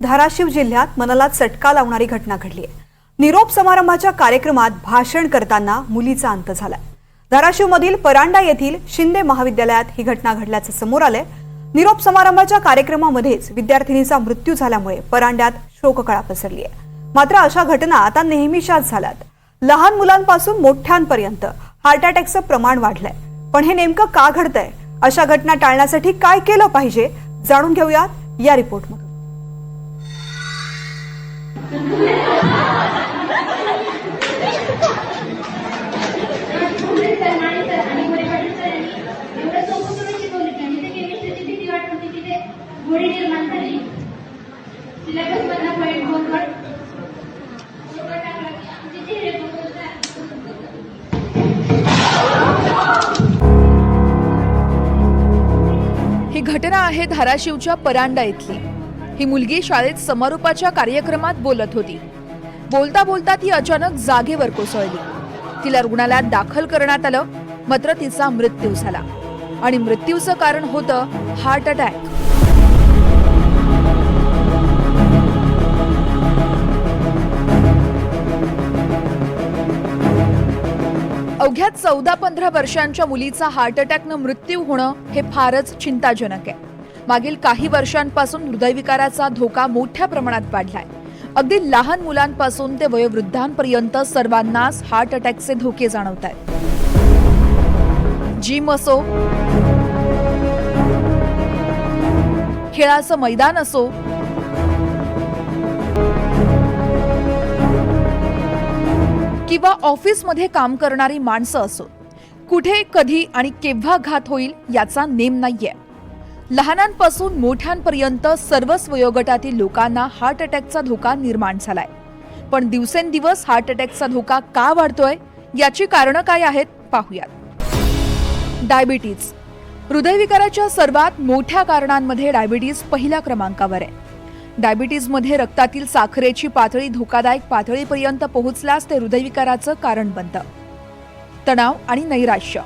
धाराशिव जिल्ह्यात मनाला चटका लावणारी घटना घडली आहे. निरोप समारंभाच्या कार्यक्रमात भाषण करताना मुलीचा अंत झाला धाराशिवमधील परांडा येथील शिंदे महाविद्यालयात ही घटना घडल्याचं समोर आलंय. निरोप समारंभाच्या कार्यक्रमामध्येच विद्यार्थिनीचा मृत्यू झाल्यामुळे परांड्यात शोककळा पसरली आहे. मात्र अशा घटना आता नेहमीच्याच झाल्यात. लहान मुलांपासून मोठ्यांपर्यंत हार्ट अटॅकचं प्रमाण वाढलंय. पण हे नेमकं का घडतंय? अशा घटना टाळण्यासाठी काय केलं पाहिजे? जाणून घेऊयात या रिपोर्टमधून. गोडी निर्माण झाली सिलेबस मधला पॉईंट दोन टाकला की आमचे चेहरे ही घटना आहे धाराशिवच्या परांडा इथली. ही मुलगी शाळेत समारोपाच्या कार्यक्रमात बोलत होती. बोलता बोलता ती अचानक जागेवर कोसळली. तिला रुग्णालयात दाखल करण्यात आलं मात्र तिचा मृत्यू झाला. आणि मृत्यूचं कारण होतं हार्ट अटॅक. अवघ्या चौदा पंधरा वर्षांच्या मुलीचा हार्ट अटॅकनं मृत्यू होणं हे फारच चिंताजनक आहे. मागील काही वर्षांपासून हृदयविकाराचा धोका मोठ्या प्रमाणात वाढलाय. अगदी लहान मुलांपासून ते वयोवृद्धांपर्यंत सर्वांनाच हार्ट अटॅकचे धोके जाणवत आहेत जिम असो खेळाचं मैदान असो किंवा ऑफिसमध्ये काम करणारी माणसं असो कुठे कधी आणि केव्हा घात होईल याचा नेम नाहीये. लहानांपासून मोठ्यांपर्यंत सर्वच वयोगटातील लोकांना हार्ट अटॅकचा धोका निर्माण झालाय. पण दिवसेंदिवस हार्ट अटॅकचा धोका का वाढतोय याची कारणं काय आहेत पाहूयात. डायबिटीज. हृदयविकाराच्या सर्वात मोठ्या कारणांमध्ये डायबिटीज पहिल्या क्रमांकावर आहे. डायबिटीजमध्ये रक्तातील साखरेची पातळी धोकादायक पातळीपर्यंत पोहोचल्यास ते हृदयविकाराचं कारण बनतं. तणाव आणि नैराश्य.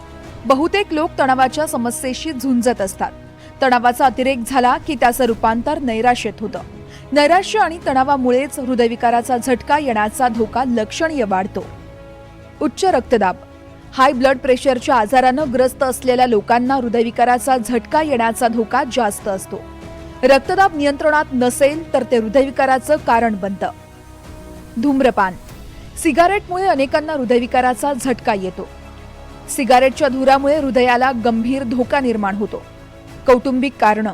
बहुतेक लोक तणावाच्या समस्येशी झुंजत असतात. तणावाचा अतिरेक झाला की त्याचं रूपांतर नैराश्यत होतं. नैराश्य आणि तणावामुळेच हृदयविकाराचा झटका येण्याचा धोका लक्षणीय वाढतो. उच्च रक्तदाब. हाय ब्लड प्रेशरच्या आजारानं ग्रस्त असलेल्या लोकांना हृदयविकाराचा झटका येण्याचा धोका जास्त असतो. रक्तदाब नियंत्रणात नसेल तर ते हृदयविकाराचं कारण बनतं. धूम्रपान. सिगारेटमुळे अनेकांना हृदयविकाराचा झटका येतो. सिगारेटच्या धुरामुळे हृदयाला गंभीर धोका निर्माण होतो. कौटुंबिक कारणं.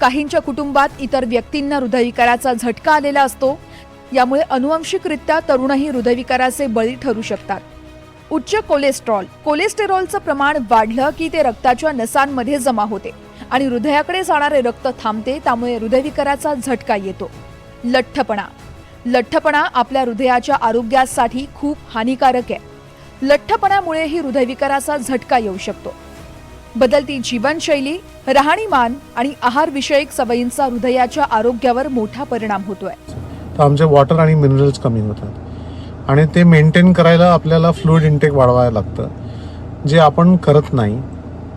काहींच्या कुटुंबात इतर व्यक्तींना हृदयविकाराचा झटका आलेला असतो. यामुळे अनुवंशिकरित्या तरुणही हृदयविकाराचे बळी ठरू शकतात. उच्च कोलेस्ट्रॉल. कोलेस्टेरॉलचं प्रमाण वाढलं की ते रक्ताच्या नसांमध्ये जमा होते. आणि हृदयाकडे जाणारे रक्त थांबते त्यामुळे हृदयविकाराचा झटका येतो. लठ्ठपणा. लठ्ठपणा आपल्या हृदयाच्या आरोग्यासाठी खूप हानिकारक आहे. लठ्ठपणामुळेही हृदयविकाराचा झटका येऊ शकतो. बदलती जीवनशैली राहणीमान आणि आहारविषयक सवयींचा हृदयाच्या आरोग्यावर मोठा परिणाम होतोय. आमचे वॉटर आणि मिनरल्स कमी होतात. आणि ते मेंटेन करायला आपल्याला फ्लुईड इंटेक वाढवायला लागतं. जे आपण करत नाही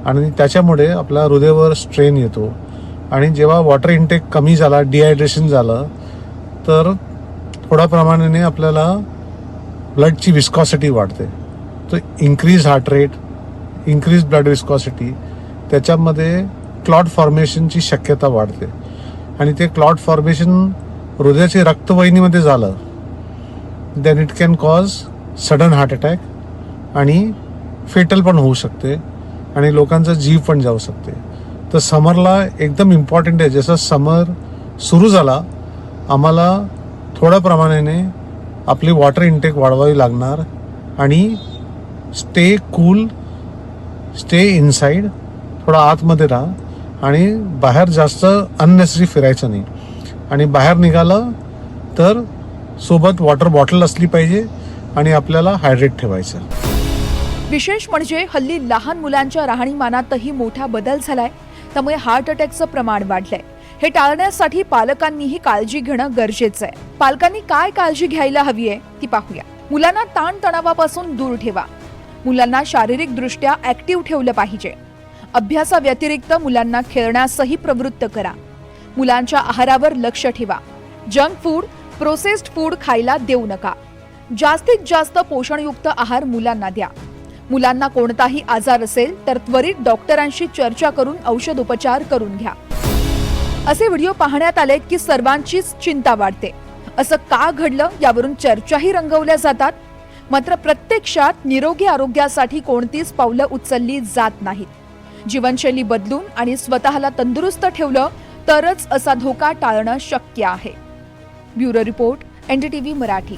आणि त्याच्यामुळे आपला हृदयावर स्ट्रेन येतो. आणि जेव्हा वॉटर इंटेक कमी झाला डिहायड्रेशन झालं तर थोड्या प्रमाणाने आपल्याला ब्लडची विस्कॉसिटी वाढते. तर increase heart rate increase blood viscosity त्याच्यामध्ये क्लॉट फॉर्मेशनची शक्यता वाढते. आणि ते क्लॉट फॉर्मेशन हृदयाच्या रक्तवाहिनीमध्ये झालं then it can cause sudden heart attack आणि फेटल पण होऊ शकते. आणि लोकांचा जीव पण जाऊ शकते. तर समरला एकदम इम्पॉर्टंट आहे. जसं समर सुरू झाला आम्हाला थोड्या प्रमाणाने आपली वॉटर इंटेक वाढवावी लागणार आणि स्टे कूल स्टे इनसाईड थोडा आतमध्ये राहा आणि बाहेर जास्त अननेसरी फिरायचं नाही. आणि बाहेर निघालं तर सोबत वॉटर बॉटल असली पाहिजे आणि आपल्याला हायड्रेट ठेवायचं विशेष म्हणजे हल्ली लहान मुलांच्या राहणीमानातही मोठा बदल झालाय. त्यामुळे हार्ट अटॅकचं प्रमाण वाढलंय. हे टाळण्यासाठी पालकांनीही काळजी घेणं गरजेचं आहे पालकांनी काय काळजी घ्यायला हवी आहे ती पाहूया. मुलांना ताणतणावापासून दूर ठेवा. मुलांना शारीरिकदृष्ट्या ऍक्टिव्ह ठेवलं पाहिजे. अभ्यासाव्यतिरिक्त मुलांना खेळण्यासही प्रवृत्त करा. मुलांच्या आहारावर लक्ष ठेवा. जंक फूड प्रोसेस्ड फूड खायला देऊ नका. जास्तीत जास्त पोषणयुक्त आहार मुलांना द्या. मुलांना कोणताही आजार असेल तर त्वरित डॉक्टरांशी चर्चा करून औषध उपचार करून घ्या. असे व्हिडिओ पाहण्यात आले की सर्वांचीच चिंता वाढते. असं का घडलं यावरून चर्चाही रंगवल्या जातात. मात्र प्रत्यक्षात निरोगी आरोग्यासाठी कोणतीच पावलं उचलली जात नाहीत. जीवनशैली बदलून आणि स्वतःला तंदुरुस्त ठेवलं तरच असा धोका टाळणं शक्य आहे. Bureau report NDTV Marathi.